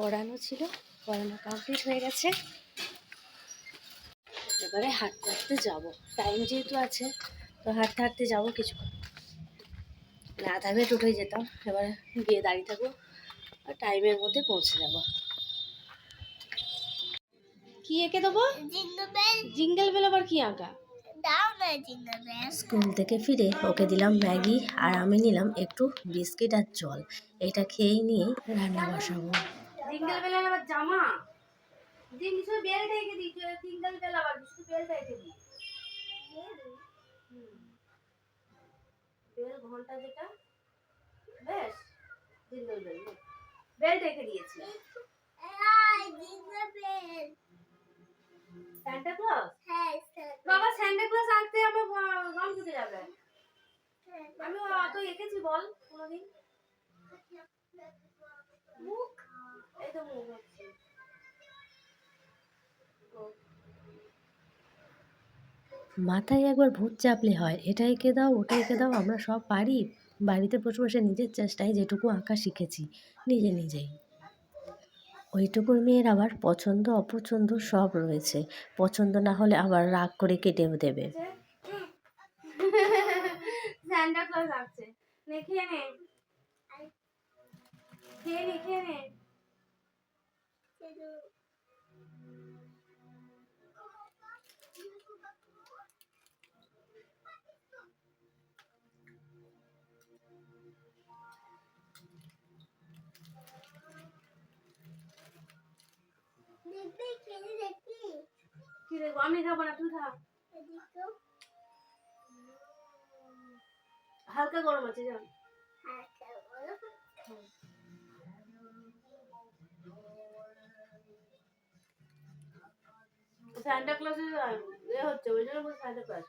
পড়ানো ছিল পড়ানো কমপ্লিট হয়ে গেছে। এবারে হাঁটতে হাঁটতে যাব। টাইম যেহেতু আছে তো হাঁটতে হাঁটতে যাব কিছু না থাকলে টোটোয় যেতাম। এবারে গিয়ে দাঁড়িয়ে থাকব আর টাইমের মধ্যে পৌঁছে যাব। কি এঁকে দেবো? জিঙ্গেল বেল আবার কি আঁকা? দাও না জিঙ্গল বেল স্কুল থেকে ফিরে ওকে দিলাম ম্যাগি আর আমি নিলাম একটু বিস্কিট আর জল। এটা খেয়েই নিয়ে রান্না বসাবো। জিঙ্গেল বেলার আবার জামা। দিন কিছু বেল থেকে দিই জিঙ্গেল বেল আবার কিছু বেল থেকে দিই। বেল ঘণ্টা যেটা বেশ জিঙ্গেল বেল। বেল রেখে দিয়েছি। বেল স্যান্টা ক্লজ হ্যাঁ স্যার বাবা স্যান্টা ক্লজ আনতে আমার গম ঢুকে যাবে? আমি অত এঁকেছি বল কোনোদিন। মুখ এই তো মুখ হচ্ছে। মাথায় একবার ভূত চাপলে হয় এটা এঁকে দাও ওটা এঁকে দাও আমরা সব পারি। বাড়িতে বসে বসে নিজের চেষ্টায় যেটুকু আঁকা শিখেছি নিজে নিজেই। ওইটুকুর মেয়ের আবার পছন্দ অপছন্দ সব রয়েছে। পছন্দ না হলে আবার রাগ করে কেটেও দেবে। খেয়ে খেয়ে নে। দেখবে কি রে আমি খাব না তুই খা। হালকা গরম আছে জান হ্যাঁ বলো স্যান্টা ক্লাসে এ হচ্ছে ওই জন্য বলছি ক্লাস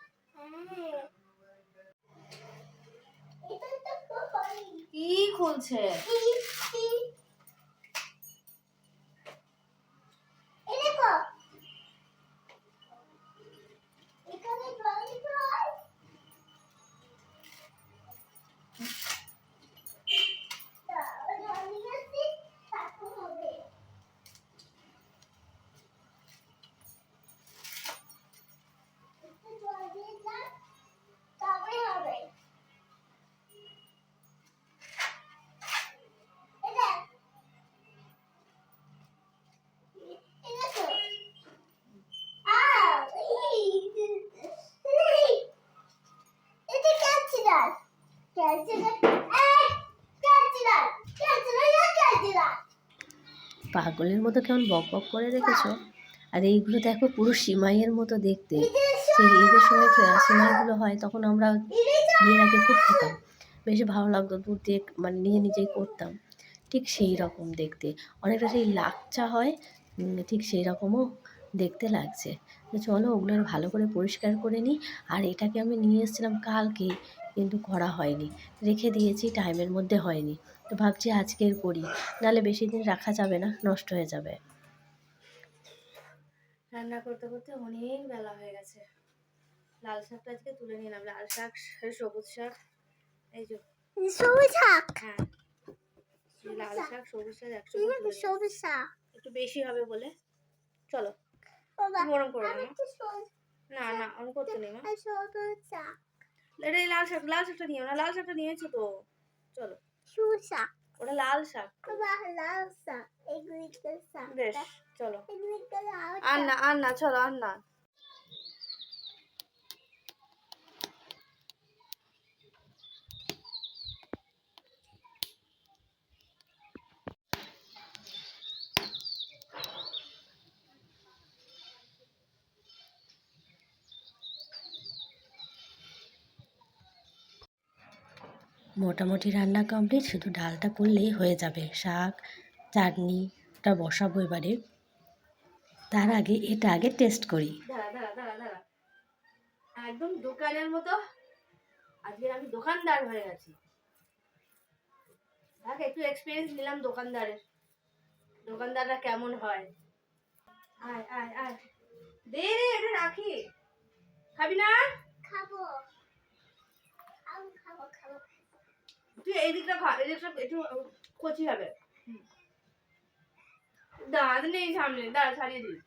তো কই কি খুলছে এই দেখো এখানে জল জল হবে একটু জল দিয়ে দাও তবে হবে এটা এটা তো আহ এই এই এটা ক্যাচিরাল ক্যাচিরাল এই ক্যাচিরাল ক্যাচিরাল ক্যাচিরাল পাগলের মতো কেমন বক বক করে রেখেছ? আর এইগুলো দেখো পুরো সিমাইয়ের মতো দেখতে। সেই ঈদের সময় সিমাইগুলো হয়, তখন আমরা বিয়ের আগে খুব খেতাম। বেশ ভালো লাগতো দূর দিয়ে মানে নিজে নিজেই করতাম। ঠিক সেই রকম দেখতে। অনেকটা সেই লাকচা হয় ঠিক সেই রকমও দেখতে লাগছে। চলো ওগুলো ভালো করে পরিষ্কার করে নিই। আর এটাকে আমি নিয়ে এসেছিলাম কালকে। কিন্তু করা হয়নি। রেখে দিয়েছি টাইমের মধ্যে হয়নি। তো ভাবছি আজকের করি। নাহলে বেশি দিন রাখা যাবে না নষ্ট হয়ে যাবে। রান্না করতে করতে অনেক বেলা হয়ে গেছে। লাল শাকটা আজকে তুলে নিলাম। লাল শাক সবুজ শাক এই যে সবুজ শাক? হ্যাঁ। লাল শাক সবুজ শাক একসঙ্গে। সবুজ শাক। একটু বেশি হবে বলে। চলো। গরম করে। না। না আমি করতে নেই মা। সবুজ শাক। এটা লাল শাক লাল শাকটা নিও না লাল শাকটা নিয়েছো তো চলো সবুজ শাক ওটা লাল শাক লাল শাক বেশ চলো আর না আর না চলো আর না মোটামুটি রান্না কমপ্লিট শুধু ডালটা করলেই হয়ে যাবে। শাক চাটনি ওটা বসাবো এবারে। তার আগে এটা আগে টেস্ট করি। একদম দোকানের মতো। আজকে আমি দোকানদার হয়ে গেছি দেখ একটু এক্সপিরিয়েন্স নিলাম দোকানদারের। দোকানদাররা কেমন হয়। আয় আয় আয়। দে রে এটা রাখি। খাবি না? খাব খাব খাব তুই এই দিকটা খা এই দিকটা একটু কচি হবে। দাঁত নেই সামনে দাঁড়া ছাড়িয়ে দিই।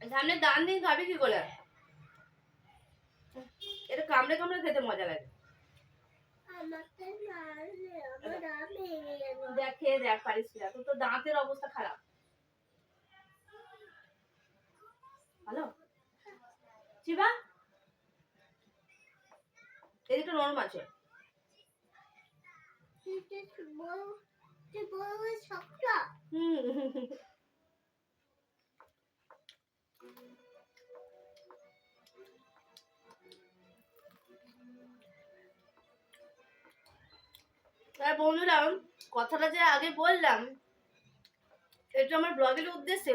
সামনে দাঁত নেই খাবি কি করে? এটা কামড়ে কামড়ে খেতে মজা লাগে। আমাকে মারলে আমার দাঁত ভেঙে যাবে দেখ খেয়ে দেখ পারিস কিনা। তোর তো দাঁতের অবস্থা খারাপ। হ্যালো? শিবা? এদিকটা নরম আছে। আর বন্ধুরা, কথাটা যে আগে বললাম, এটা আমার ব্লগের উদ্দেশ্যে।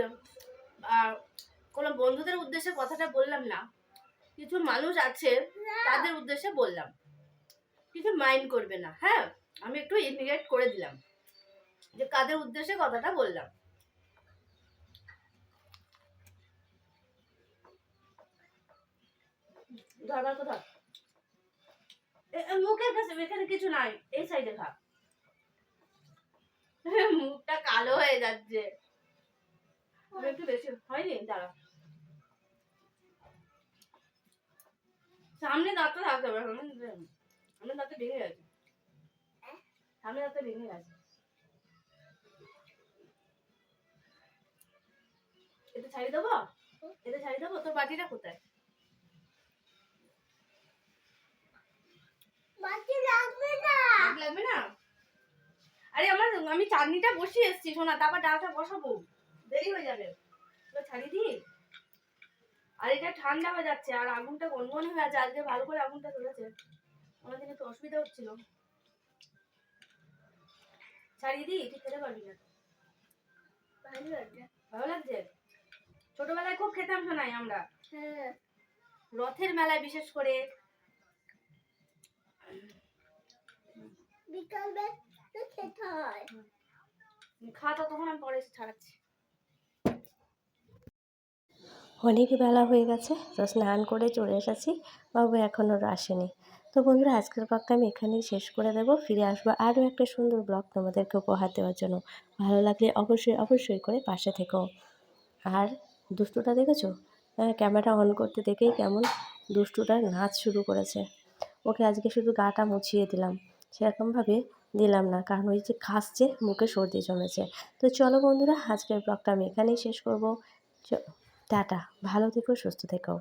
আর কোনো বন্ধুদের উদ্দেশ্যে কথাটা বললাম না। কিছু মানুষ আছে, তাদের উদ্দেশ্যে বললাম। কিছু মাইন্ড করবে না হ্যাঁ? আমি একটু ইন্ডিকেট করে দিলাম। যে কাদের উদ্দেশ্যে কথাটা বললাম। ধরবার কথা মুখের কাছে এখানে কিছু নাই। এই সাইডে খা মুখটা কালো হয়ে যাচ্ছে। একটু বেশি, হয়নি? দাঁড়া। সামনে দাঁতটা থাকতে হবে। সামনে দাঁতটা ভেঙে গেছে। সামনে দাঁতটা ভেঙে গেছে। এটা ছাড়িয়ে দেবো? এটা ছাড়িয়ে দেবো? তোর বাটিটা কোথায়? বাকি লাগবে না। লাগবে না? আরে আমার আমি চাটনিটা বসিয়ে এসেছি শোনা তারপর ডালটা বসাবো। দেরি হয়ে যাবে। তো ছাড়িয়ে দিই? আর এটা ঠান্ডা হয়ে যাচ্ছে আর আগুনটা গনগনে হয়ে আছে। আজকে ভালো করে আগুনটা ধরেছে। আমার দিনে একটু অসুবিধা হচ্ছিল। ছাড়িয়ে দিই ঠিক খেতে পারবি না ভালো লাগছে? ছোটবেলায় খুব খেতাম শোনাই আমরা। হ্যাঁ। রথের মেলায় বিশেষ করে। খেতে হয়। আমি পরে ছাড়াচ্ছি। অনেক বেলা হয়ে গেছে তো স্নান করে চলে এসেছি। বাবু এখনও আসেনি। তো বন্ধুরা, আজকের ব্লগটা আমি এখানেই শেষ করে দেবো। ফিরে আসব আরও একটা সুন্দর ব্লগ তোমাদেরকে উপহার দেওয়ার জন্য। ভালো লাগলে অবশ্যই অবশ্যই করে পাশে থেকো। আর দুষ্টুটা দেখেছ? হ্যাঁ ক্যামেরা অন করতে দেখেই কেমন দুষ্টুটা নাচ শুরু করেছে। ওকে আজকে শুধু গাটা মুছিয়ে দিলাম, সেরকমভাবে দিলাম না, কারণ ওই যে খাসছে মুখে সর্দি জমেছে। তো চলো বন্ধুরা, আজকের ব্লগটা আমি এখানেই শেষ করব। টাটা, ভালো থেকো, সুস্থ থেকো।